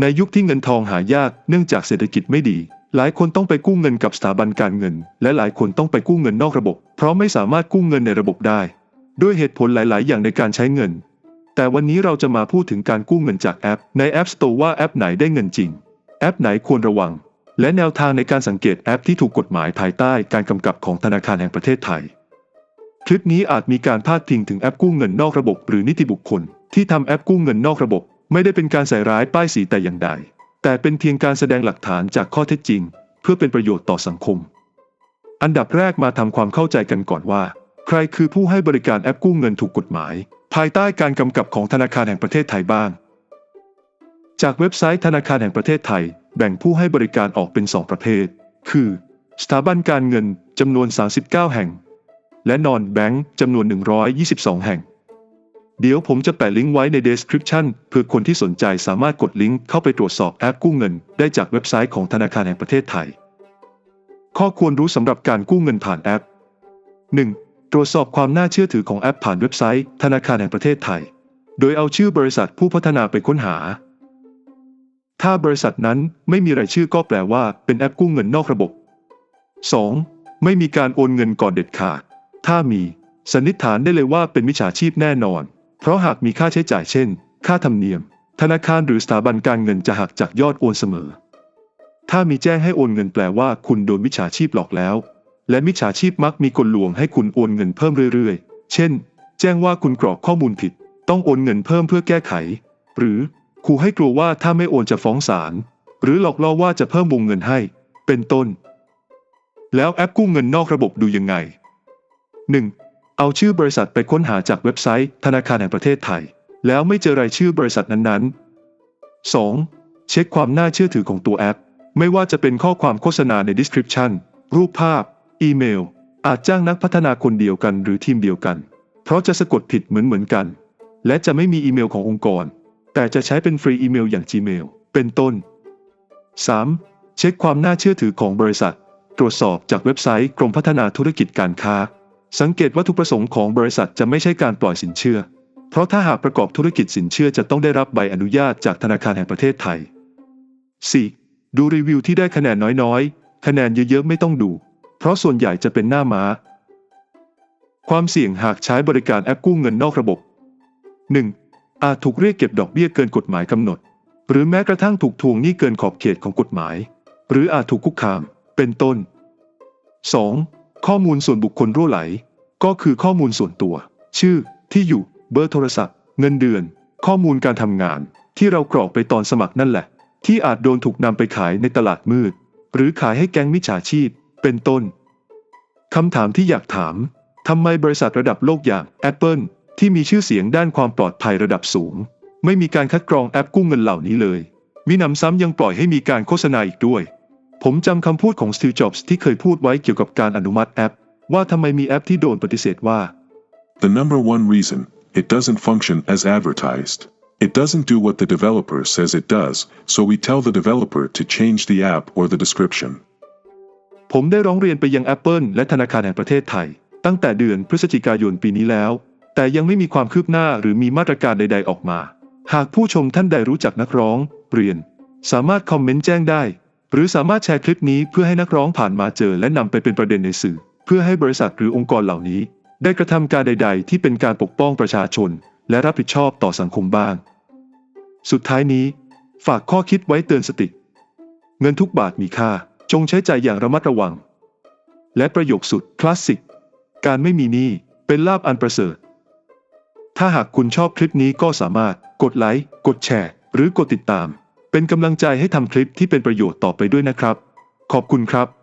ในยุคที่เงินทองหายากเนื่องจากเศรษฐกิจไม่ดี หลายคนต้องไปกู้เงินกับสถาบันการเงิน และหลายคนต้องไปกู้เงินนอกระบบ เพราะไม่สามารถกู้เงินในระบบได้ ด้วยเหตุผลหลาย ๆ อย่างในการใช้เงิน แต่วันนี้เราจะมาพูดถึงการกู้เงินจากแอป ใน App Store ว่าแอปไหนได้เงินจริง แอปไหนควรระวัง และแนวทางในการสังเกตแอปที่ถูกกฎหมายภายใต้การกำกับของธนาคารแห่งประเทศไทย คลิปนี้อาจมีการพาดพิงถึงแอปกู้เงินนอกระบบ หรือนิติบุคคล ที่ทำแอปกู้เงินนอกระบบ ไม่ได้เป็นการใส่ร้ายป้ายสีแต่อย่างใด แต่เป็นเพียงการแสดงหลักฐานจากข้อเท็จจริง เพื่อเป็นประโยชน์ต่อสังคม อันดับแรกมาทำความเข้าใจกันก่อนว่า ใครคือผู้ให้บริการแอปกู้เงินถูกกฎหมาย ภายใต้การกำกับของธนาคารแห่งประเทศไทยบ้าง จากเว็บไซต์ธนาคารแห่งประเทศไทย แบ่งผู้ให้บริการออกเป็น 2 ประเภท คือ สถาบันการเงินจำนวน 39 แห่ง และนอนแบงก์จำนวน 122 แห่ง เดี๋ยวผมจะแปะลิงก์ไว้ใน description เพื่อคนที่สนใจสามารถกดลิงก์เข้าไปตรวจสอบแอปกู้เงิน ได้จากเว็บไซต์ของธนาคารแห่งประเทศไทย ข้อควรรู้สำหรับการกู้เงินผ่านแอป 1. ตรวจสอบความน่าเชื่อถือของแอปผ่านเว็บไซต์ ธนาคารแห่งประเทศไทย โดยเอาชื่อบริษัทผู้พัฒนาไปค้นหา ถ้าบริษัทนั้นไม่มีรายชื่อก็แปลว่าเป็นแอปกู้เงินนอกระบบ 2. ไม่มีการโอนเงินก่อนเด็ดขาด ถ้ามีสันนิษฐานได้เลยว่าเป็นมิจฉาชีพแน่นอน เพราะหากมีค่าใช้จ่ายเช่น ค่าธรรมเนียม ธนาคารหรือสถาบันการเงินจะหักจากยอดโอนเสมอ ถ้ามีแจ้งให้โอนเงินแปลว่าคุณโดนมิจฉาชีพหลอกแล้ว และมิจฉาชีพมักมีกลลวงให้คุณโอนเงินเพิ่มเรื่อยๆ เช่น แจ้งว่าคุณกรอกข้อมูลผิด ต้องโอนเงินเพิ่มเพื่อแก้ไข หรือขู่ให้กลัวว่าถ้าไม่โอนจะฟ้องศาล หรือหลอกล่อว่าจะเพิ่มวงเงินให้ เป็นต้น แล้วแอปกู้เงินนอกระบบดูยังไง 1. เอาชื่อบริษัทไปค้นหาจากเว็บไซต์ ธนาคารแห่งประเทศไทย แล้วไม่เจอรายชื่อบริษัทนั้นๆ 2. เช็คความน่าเชื่อถือของตัวแอป ไม่ว่าจะเป็นข้อความโฆษณาใน description รูปภาพ อีเมล อาจจ้างนักพัฒนาคนเดียวกันหรือทีมเดียวกัน เพราะจะสะกดผิดเหมือนเหมือนๆกัน และจะไม่มีอีเมลขององค์กร แต่จะใช้เป็นฟรีอีเมลอย่าง Gmail เป็นต้น 3. เช็คความน่าเชื่อถือของบริษัท ตรวจสอบจากเว็บไซต์กรมพัฒนาธุรกิจการค้า สังเกตวัตถุประสงค์ของบริษัทจะไม่ใช่การปล่อยสินเชื่อ เพราะถ้าหากประกอบธุรกิจสินเชื่อจะต้องได้รับใบอนุญาตจากธนาคารแห่งประเทศไทย 4. ดูรีวิวที่ได้คะแนนน้อยๆ คะแนนเยอะๆไม่ต้องดู เพราะส่วนใหญ่จะเป็นหน้าม้า ความเสี่ยงหากใช้บริการแอปกู้เงินนอกระบบ 1. อาจถูกเรียกเก็บดอกเบี้ยเกินกฎหมายกำหนด หรือแม้กระทั่งถูกทวงหนี้เกินขอบเขตของกฎหมาย หรืออาจถูกคุกคาม เป็นต้น 2. ข้อมูลส่วนบุคคลรั่วไหล ก็คือข้อมูลส่วนตัว ชื่อ ที่อยู่ เบอร์โทรศัพท์ เงินเดือน ข้อมูลการทำงาน ที่เรากรอกไปตอนสมัครนั่นแหละ ที่อาจโดนถูกนำไปขายในตลาดมืด หรือขายให้แก๊งมิจฉาชีพ เป็นต้นคำถามที่อยากถามทำไมบริษัทระดับโลกอย่าง Apple ที่มีชื่อเสียงด้านความปลอดภัยระดับสูง ไม่มีการคัดกรองแอปกู้เงินเหล่านี้เลยมีนำซ้ำยังปล่อยให้มีการโฆษณาอีกด้วย ผมจำคำพูดของ Steve Jobs ที่เคยพูดไว้เกี่ยวกับการอนุมัติแอป ว่าทำไมมีแอปที่โดนปฏิเสธว่า The number one reason, it doesn't function as advertised. It doesn't do what the developer says it does, so we tell the developer to change the app or the description. ผมได้ร้องเรียนไปยัง Apple และธนาคารแห่งประเทศไทย ตั้งแต่เดือนพฤศจิกายนปีนี้แล้ว แต่ยังไม่มีความคืบหน้าหรือมีมาตรการใด ๆ ออกมา หากผู้ชมท่านใดรู้จักนักร้อง เรียน สามารถคอมเมนต์แจ้งได้ หรือสามารถแชร์คลิปนี้เพื่อให้นักร้องผ่านมาเจอและนำไปเป็นประเด็นในสื่อ เพื่อให้บริษัทหรือองค์กรเหล่านี้ ได้กระทำการใด ๆ ที่เป็นการปกป้องประชาชน และรับผิดชอบต่อสังคมบ้าง สุดท้ายนี้ ฝากข้อคิดไว้เตือนสติ เงินทุกบาทมีค่า จงใช้จ่ายอย่างระมัดระวัง และประโยคสุดคลาสสิก การไม่มีหนี้เป็นลาบอันประเสริฐ ถ้าหากคุณชอบคลิปนี้ก็สามารถกดไลค์ กดแชร์ หรือกดติดตาม เป็นกำลังใจให้ทำคลิปที่เป็นประโยชน์ต่อไปด้วยนะครับ ขอบคุณครับ